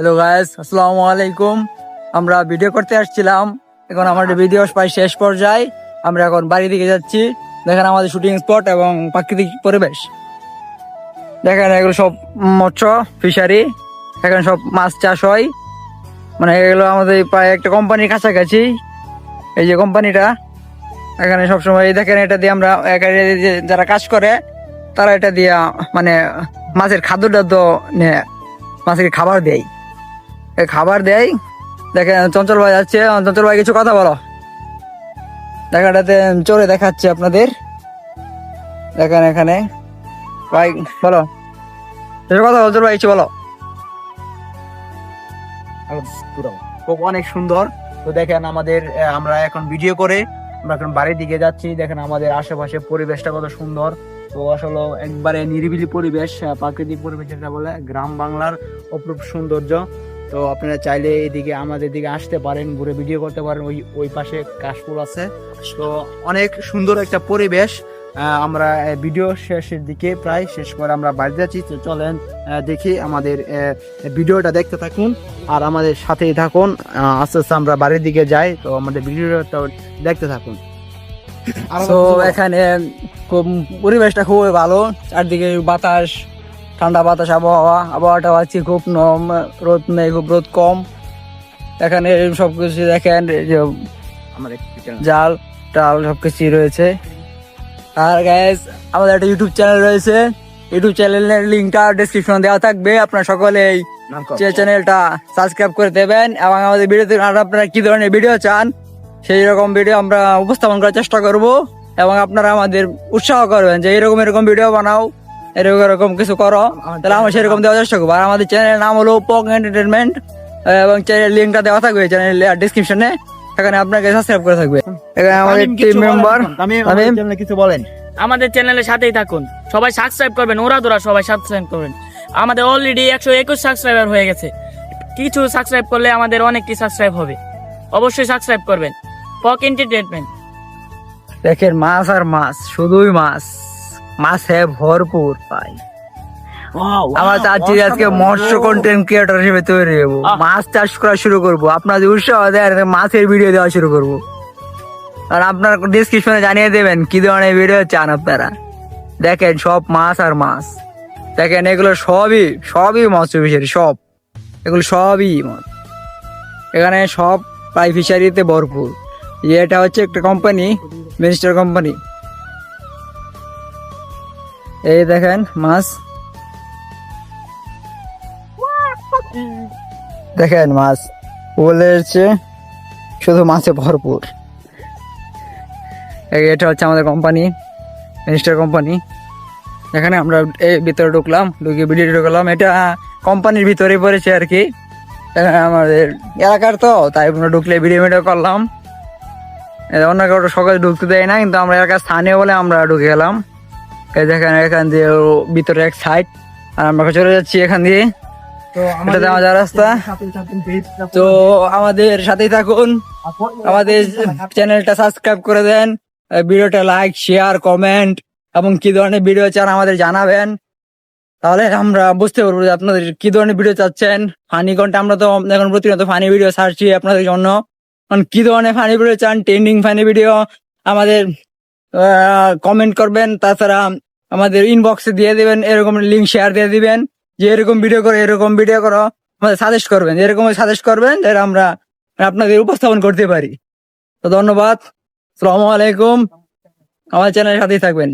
Hello guys আসসালামু আলাইকুম আমরা ভিডিও করতে আসছিলাম। এখন আমাদের ভিডিও প্রায় শেষ পর্যায়ে। আমরা এখন বাড়ি দিকে যাচ্ছি। দেখেন আমাদের শুটিং স্পট এবং প্রাকৃতিক পরিবেশ। দেখেন এগুলো সব মৎস্য ফিশারি এখানে সব মাছ চাষ হয়। মানে এগুলো আমাদের প্রায় একটা কোম্পানির কাছাকাছি। এই যে কোম্পানিটা এখানে সবসময় দেখেন এটা দিয়ে আমরা এখানে যারা কাজ করে, তারা এটা দিয়ে মানে মাছের খাদ্য টাদ্য মাছের খাবার দেয়। খাবার দেয় দেখেন, চঞ্চল ভাই যাচ্ছে। চঞ্চল ভাই কিছু কথা বলো। দেখাটাতে চড়ে দেখাচ্ছে আপনাদের। দেখেন এখানে। ভাই, বলো। কিছু কথা চঞ্চল ভাই, কিছু বলো। অনেক সুন্দর। তো দেখেন আমাদের আমরা এখন ভিডিও করে আমরা এখন বাড়ির দিকে যাচ্ছি। দেখেন আমাদের আশেপাশে পরিবেশটা কত সুন্দর। তো আসলে একবারে নিরিবিলি পরিবেশ প্রাকৃতিক পরিবেশ যেটা বলে, গ্রাম বাংলার অপরূপ সৌন্দর্য। তো আপনারা চাইলে এদিকে আমাদের দিকে আসতে পারেন ঘুরে ভিডিও করতে পারেন ওই ওই পাশে কাশফুল আছে। তো অনেক সুন্দর একটা পরিবেশ আমরা ভিডিও শেষের দিকে প্রায় শেষ করে আমরা বাড়ি যাচ্ছি। তো চলেন দেখি আমাদের ভিডিওটা দেখতে থাকুন। আর আমাদের সাথেই থাকুন আস্তে আস্তে আমরা বাড়ির দিকে যাই তো আমাদের ভিডিওটা দেখতে থাকুন। তো এখানে পরিবেশটা খুবই ভালো চারদিকে বাতাস ঠান্ডা বাতাস আবহাওয়া আবহাওয়াটা আছে খুব নম রোদ নেই খুব রোদ কম। এখানে সবকিছু দেখেন এই যে আমাদের জাল টাল সব কিছুই রয়েছে। আর গ্যাস আমাদের একটা ইউটিউব চ্যানেল রয়েছে। ইউটিউব চ্যানেলের লিঙ্কটা ডেসক্রিপশন দেওয়া থাকবে। আপনারা সকলেই যে চ্যানেলটা সাবস্ক্রাইব করে দেবেন এবং আমাদের ভিডিওতে আর আপনারা কি ধরনের ভিডিও চান সেই রকম ভিডিও আমরা উপস্থাপন করার চেষ্টা করব এবং আপনারা আমাদের উৎসাহ করবেন যে এরকম এরকম ভিডিও বানাও। এরকম এরকম কিছু করো তাহলে আমরা সেরকম দেওয়ার চেষ্টা করব। আর আমাদের চ্যানেলের নাম হলো পক এন্টারটেনমেন্ট এবং চ্যানেল লিঙ্কটা দেওয়া থাকবে চ্যানেল ডিসক্রিপশনে সেখানে আপনাকে সাবস্ক্রাইব করে থাকবে। এখানে আমাদের টিম কিছু বলেন মেম্বার। তামিম কিছু বলেন। আমাদের চ্যানেলের সাথেই থাকুন। সবাই সাবস্ক্রাইব করবেন ওরা দোরা সবাই সাবস্ক্রাইব করবেন। আমাদের অলরেডি একশো একুশ সাবস্ক্রাইবার হয়ে গেছে। কিছু সাবস্ক্রাইব করলে আমাদের অনেকটি সাবস্ক্রাইব হবে। অবশ্যই সাবস্ক্রাইব করবেন। পক এন্টারটেনমেন্ট দেখেন মাছ আর মাছ শুধুই মাছ। মাছে ভরপুর পাই। আমরা চাচ্ছি আজকে মৎস্য কন্টেন্ট ক্রিয়েটর হিসেবে তৈরি হব। মাছ চাষ করা শুরু করব। আপনার উৎসাহ দেন মাছের ভিডিও দেওয়া শুরু করব। আর আপনার ডিসক্রিপশনে জানিয়ে দেবেন কি ধরনের ভিডিও চান আপনারা? দেখেন সব মাছ আর মাছ। দেখেন এগুলো সবই সবই মৎস্য ফিশারি সব। এগুলো সবই মাছ এখানে সব প্রায় ফিশারিতে ভরপুর। এটা হচ্ছে একটা কোম্পানি মিনিস্টার কোম্পানি এই দেখেন মাছ। দেখেন মাছ। বলেছে শুধু মাছে ভরপুর। এটা হচ্ছে আমাদের কোম্পানি মিনিস্টার কোম্পানি এখানে আমরা এই ভিতরে ঢুকলাম, ঢুকে ভিডিও ঢুকলাম। এটা কোম্পানির ভিতরে পড়েছে আর কি। আমাদের এলাকার তো, তাই আমরা ঢুকলে ভিডিও ভিডিও করলাম। অন্য কারও সকালে ঢুকতে দেয় না, কিন্তু আমরা এলাকার স্থানীয় বলে আমরা ঢুকে গেলাম। এই দেখেন এখান দিয়ে ভিতরে এক সাইড আর আমরা চলে যাচ্ছি এখান দিয়ে। তো এটাতে আমাদের রাস্তা। তো আমাদের সাথেই থাকুন। আমাদের চ্যানেলটা সাবস্ক্রাইব করে দেন ভিডিওটা লাইক শেয়ার কমেন্ট এবং কি ধরনের ভিডিও চান আমাদের জানাবেন। তাহলে আমরা বুঝতে পারব যে আপনাদের কি ধরনের ভিডিও চাচ্ছেন। ফানি কন্টেন্ট আমরা তো এখন প্রতিনিয়ত ফানি ভিডিও ছাড়ছি আপনাদের জন্য। কি ধরনের ফানি ভিডিও চান ট্রেন্ডিং ফানি ভিডিও আমাদের কমেন্ট করবেন, তাছাড়া আমাদের ইনবক্সে দিয়ে দিবেন, এরকম লিঙ্ক শেয়ার দিয়ে দিবেন, যে এরকম ভিডিও করো, এরকম ভিডিও করো, আমাদের সাজেস্ট করবেন এরকম সাজেস্ট করবেন, যে আমরা আপনাদের উপস্থাপন করতে পারি। তো ধন্যবাদ সালামু আলাইকুম, আমার চ্যানেলের সাথেই থাকবেন।